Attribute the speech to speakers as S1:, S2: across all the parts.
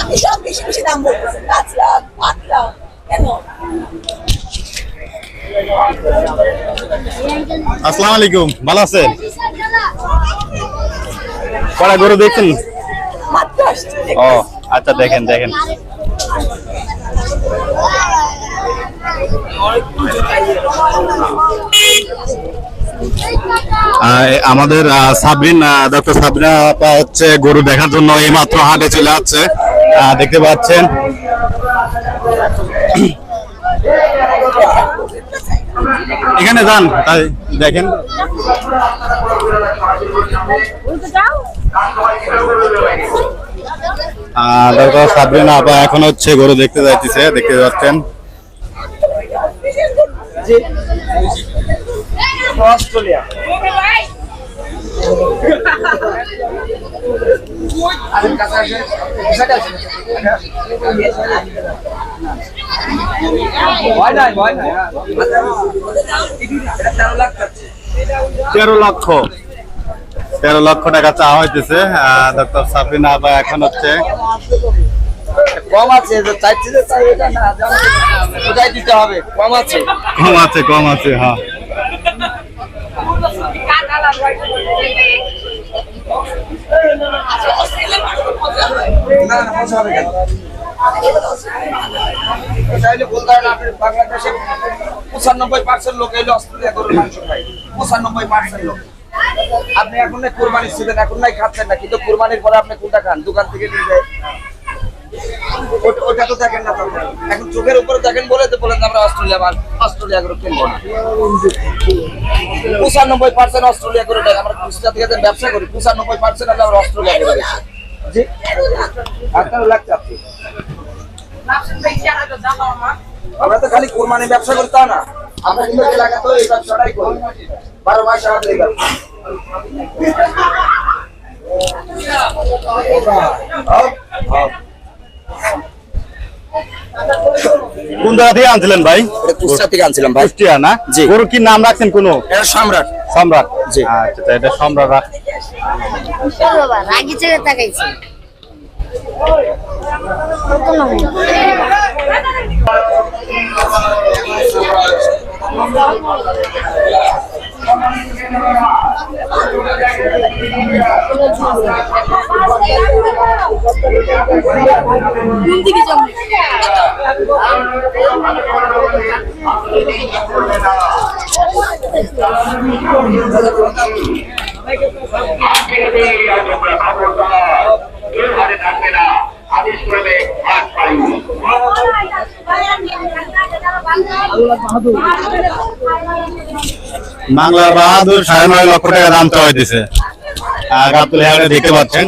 S1: আপনি সব বেশি বেশি দাম বলতেছেন পাঁচ লাখ আট লাখ কেন?
S2: আসসালামু আলাইকুম ভালো আছেন? কড়া গরু দেখছেন? ও আচ্ছা দেখেন দেখেন। আমাদের সাবরিন ডক্টর সাবরিনা আপা হচ্ছে গরু দেখার জন্য এই মাত্র হাটে চলে আসছে। দেখতে পাচ্ছেন। এখানে যান, তাই দেখেন। ডক্টর সাবরিনা আপা এখন হচ্ছে গরু দেখতে যাইতেছে, দেখতে পাচ্ছেন
S3: অস্ট্রেলিয়া ভয় নাই ভয় নাই হ্যাঁ। তেরো
S2: লক্ষ। তেরো লক্ষ টাকা চাওয়া হইতেছে ডক্টর সাবরিনা আপা এখন হচ্ছে
S3: কম আছে যে চাইছি যে চাই এটা না দিতে হবে? কম আছে।
S2: কম আছে কম আছে হ্যাঁ।
S3: আপনি পার্সেন্ট লোক পার্সেন্ট লোক আপনি এখন নাই কোরবানির সিজন এখন নাই খাচ্ছেন না, কিন্তু কোরবানির পরে আপনি কোনটা খান? দোকান থেকে নিয়ে যায় ওটা- তো দেখেন না তখন এখন চোখের উপরে দেখেন বলে তো বলেন আমরা অস্ট্রেলিয়া অস্ট্রেলিয়া করে কিনবো না। পঁচানব্বই পার্সেন্ট অস্ট্রেলিয়া করে দেয়। আমরা খুচরা থেকে ব্যবসা করি পঁচানব্বই পার্সেন্ট আমরা অস্ট্রেলিয়া করে বেচি। জি? আঠারো লাখ চাচ্ছি আমরা তো খালি কোরবানি ব্যবসা করি তা না। আমরা কিন্তু এলাকাতেও এই ব্যবসাটাই করি। বারো মাস আমাদের এই ব্যবসা। হ্যাঁ, হ্যাঁ।
S2: কোন জায়গা থেকে আনছিলেন ভাই?
S3: কুষ্টিয়া থেকে আনছিলাম ভাই।
S2: কুষ্টিয়া না?
S3: জি।
S2: গরু কি নাম রাখছেন কোনো?
S3: এটা সম্রাট।
S2: সম্রাট?
S3: জি।
S2: আচ্ছা এটা সম্রাট রাখ-
S4: রাগি তাকাইছে
S2: বাংলা বাহাদুর সাড়ে নয় লক্ষ টাকা দাম চাওয়া হইতেছে। আর গাবতলি হাটে দেখতে পাচ্ছেন।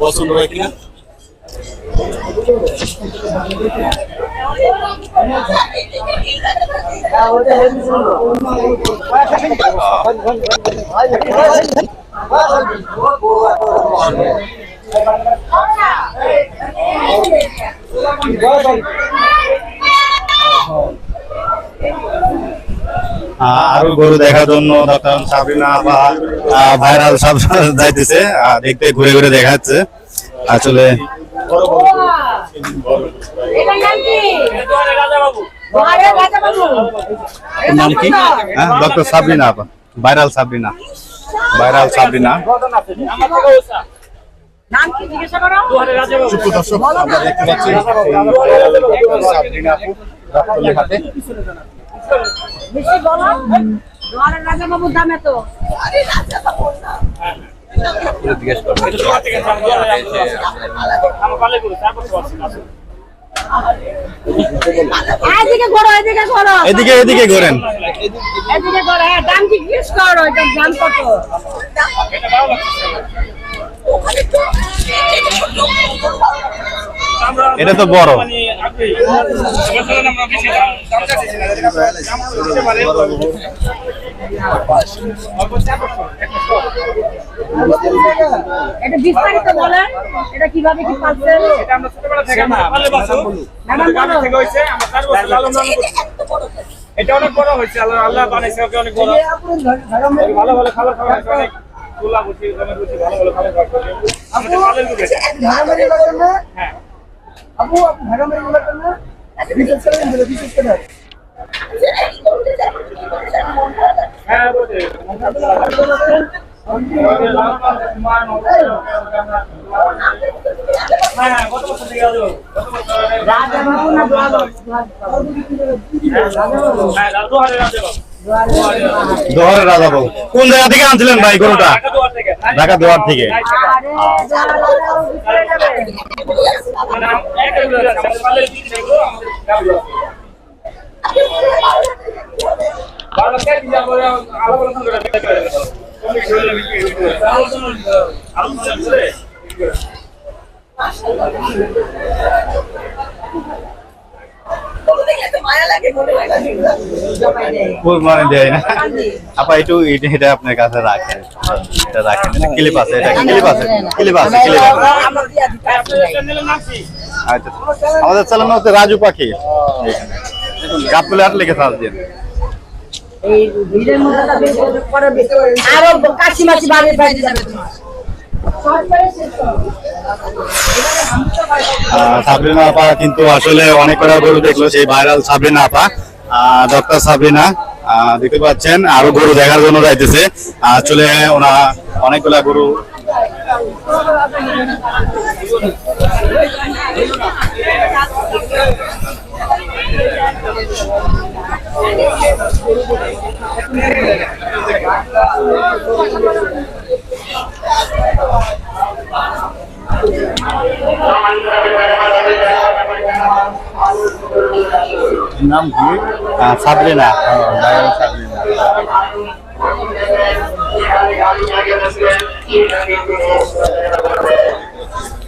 S2: পছন্দ হয় কিনা? আরও গরু দেখার জন্য বা ভাইরাল সব যাইতেছে দেখতে ঘুরে ঘুরে দেখাচ্ছে। আসলে নাম কি? ডক্টর সাবরিনা আপা। ভাইরাল সাবরিনা। ভাইরাল সাবরিনা। সুপ্রিয় দর্শক আমরা দেখতে পাচ্ছি সাবরিনা আপু গাবতলী হাটে
S1: আরে রাজা বাবু না
S4: এদিকে করো এদিকে করো
S2: এদিকে এদিকে ঘোরেন।
S4: এদিকে করো হ্যাঁ দাম জিজ্ঞেস করো এটা দাম কত?
S1: তো
S2: এটা তো বড়।
S4: এটা বিস্তারিত বলেন এটা কীভাবে কি পাচ্ছেন
S5: এটা আমরা ছোটবেলা থেকে আমরা পালে বাসু। আমাদের থেকে হয়েছে আমরা চার বছর লালন পালন করছি। এটা অনেক বড় হয়েছে আল্লাহ আল্লাহ বানাইছে ওকে অনেক বড়। ভালো ভালো খাবার খাওয়া হয়েছে অনেক তুলা বসি জমে বসি ভালো ভালো খাবার খাওয়া হয়েছে। আমাদের পালের গরু এটা। হ্যাঁ।
S1: আপু আপনি ঢাকা মেরে গেলেন না বিশেষ করে বিশেষ করে
S5: হ্যাঁ বলছে হ্যাঁ কত বছর থেকে আছো কত বছর হ্যাঁ দু হাজার রাজা
S2: বাবু কোন জায়গা থেকে আনছিলেন ভাই গরুটা
S5: ঢাকা দুয়ার থেকে মানে করে আলোচনা করে
S1: মনে
S2: ফুল দেয় না। আপা একটু এটা এটা আপনার কাছে রাখেন। এটা রাখেন। এটা ক্লিপ আছে এটা ক্লিপ আছে ক্লিপ আছে ক্লিপ আছে? আচ্ছা। আমাদের চ্যানেল হচ্ছে রাজু পাখি গাবতলে আর লিখে সার্চ দিন।
S4: এই ভিড়ের মধ্যে
S2: আরও সাবরিনা আপা কিন্তু আসলে অনেক কটা গরু দেখল, সেই ভাইরাল সাবরিনা আপা। ডক্টর সাবরিনা দেখতে পাচ্ছেন, আরও গরু দেখার জন্য যাইতেছে। আসলে ওনা অনেকগুলা গরু নাম কি? সাবরিনা সাবরিনা
S4: মিষ্টি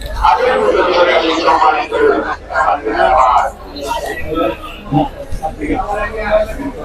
S4: ও পাগল মিষ্টি ও পাগল ও পাগল পাগল করু ওটা বুঝতে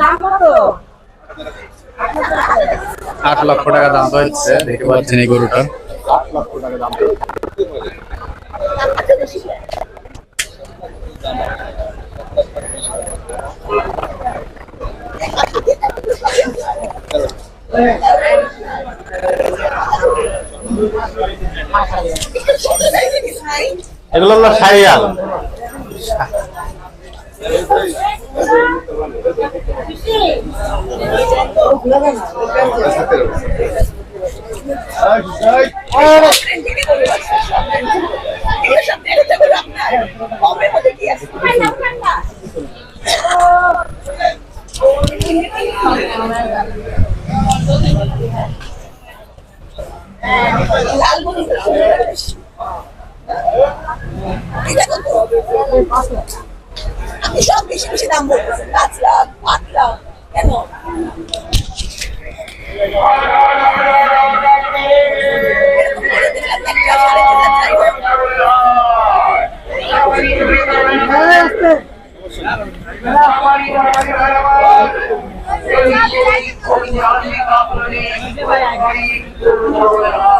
S4: দাম
S2: আট লক্ষ টাকা দাম হচ্ছে দেখতে পাচ্ছেন এই গরুটা। হলো সাইয়াল
S1: এগুলো সব মধ্যে কি আছে লাল আমি সব বেশি বেশি দাম বলতেছি পাঁচ লাখ আট লাখ কেন
S2: Thank you.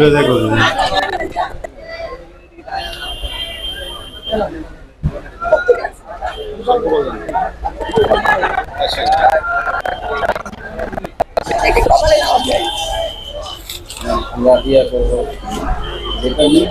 S2: যায়
S1: আমরা ইয়ে করব যেটা নিয়ে